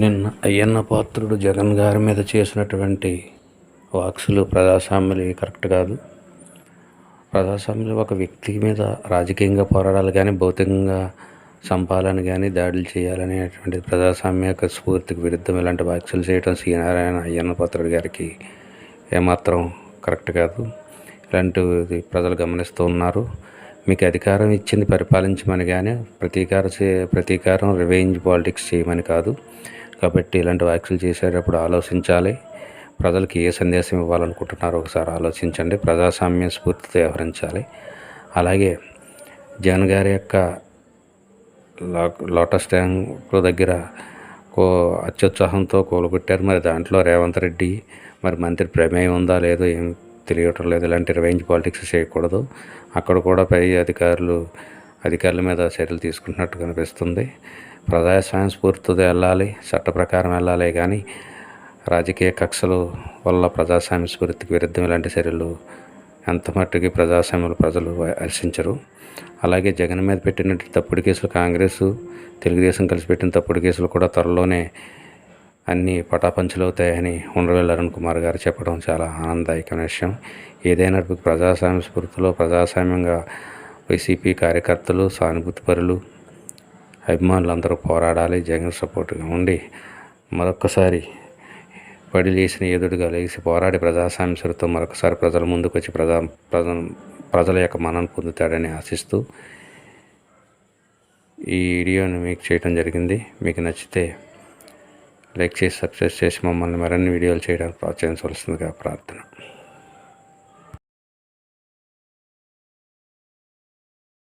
నిన్న అయ్యన్న పాత్రుడు జగన్ గారి మీద చేసినటువంటి వాక్సులు ప్రజాస్వామ్యులు కరెక్ట్ కాదు. ప్రజాస్వామ్యులు ఒక వ్యక్తి మీద రాజకీయంగా పోరాడాలి కానీ భౌతికంగా చంపాలని కానీ దాడులు చేయాలనేటువంటి ప్రజాస్వామ్య యొక్క స్ఫూర్తికి విరుద్ధం ఇలాంటి వ్యాఖ్యలు చేయడం శ్రీనారాయణ అయ్యన్న పాత్రుడు గారికి ఏమాత్రం కరెక్ట్ కాదు. ఇలాంటివి ప్రజలు గమనిస్తూ ఉన్నారు. మీకు అధికారం ఇచ్చింది పరిపాలించమని కానీ ప్రతీకార చే- ప్రతీకారం రివెంజ్ పాలిటిక్స్ చేయమని కాదు. కాబట్టి ఇలాంటి వ్యాఖ్యలు చేసేటప్పుడు ఆలోచించాలి. ప్రజలకు ఏ సందేశం ఇవ్వాలనుకుంటున్నారో ఒకసారి ఆలోచించండి. ప్రజాస్వామ్య స్ఫూర్తితో వ్యవహరించాలి. అలాగే జగన్ గారి యొక్క లోటస్ ట్యాంక్ దగ్గర కో అత్యుత్సాహంతో కూలగొట్టారు. మరి దాంట్లో రేవంత్ రెడ్డి మరి మంత్రి ప్రమేయం ఉందా లేదో ఏం తెలియటం లేదు. ఇలాంటి రివెంజ్ పాలిటిక్స్ చేయకూడదు. అక్కడ కూడా పై అధికారులు అధికారుల మీద చర్యలు తీసుకుంటున్నట్టు కనిపిస్తుంది. ప్రజాస్వామ్య స్ఫూర్తితో వెళ్ళాలి చట్ట ప్రకారం వెళ్ళాలి కానీ రాజకీయ కక్షలు వల్ల ప్రజాస్వామ్య స్ఫూర్తికి విరుద్ధం ఇలాంటి చర్యలు ఎంత మట్టుకి ప్రజాస్వామ్యులు ప్రజలు హర్షించరు. అలాగే జగన్ మీద పెట్టిన తప్పుడు కేసులు కాంగ్రెస్ తెలుగుదేశం కలిసి పెట్టిన తప్పుడు కేసులు కూడా త్వరలోనే అన్నీ పటాపంచలవుతాయని ఉండవల్లి అరుణ్ కుమార్ గారు చెప్పడం చాలా ఆనందదాయకమైన విషయం. ఏదైనా ప్రజాస్వామ్య స్ఫూర్తిలో ప్రజాస్వామ్యంగా వైసీపీ కార్యకర్తలు సానుభూతిపరులు అభిమానులు అందరూ పోరాడాలి జగన్ సపోర్ట్గా ఉండి మరొక్కసారి పడి లేచిన ఎదురుగా లేచి పోరాడి ప్రజాస్వామ్య స్ఫూర్తితో మరొకసారి ప్రజల ముందుకు వచ్చి ప్రజా ప్రజ ప్రజల యొక్క మన్నన పొందుతాడని ఆశిస్తూ ఈ వీడియోను మీకు చేయడం జరిగింది. మీకు నచ్చితే లైక్ చేసి సబ్స్క్రైబ్ చేసి మమ్మల్ని మరిన్ని వీడియోలు చేయడానికి ప్రోత్సహించవలసిందిగా ప్రార్థన.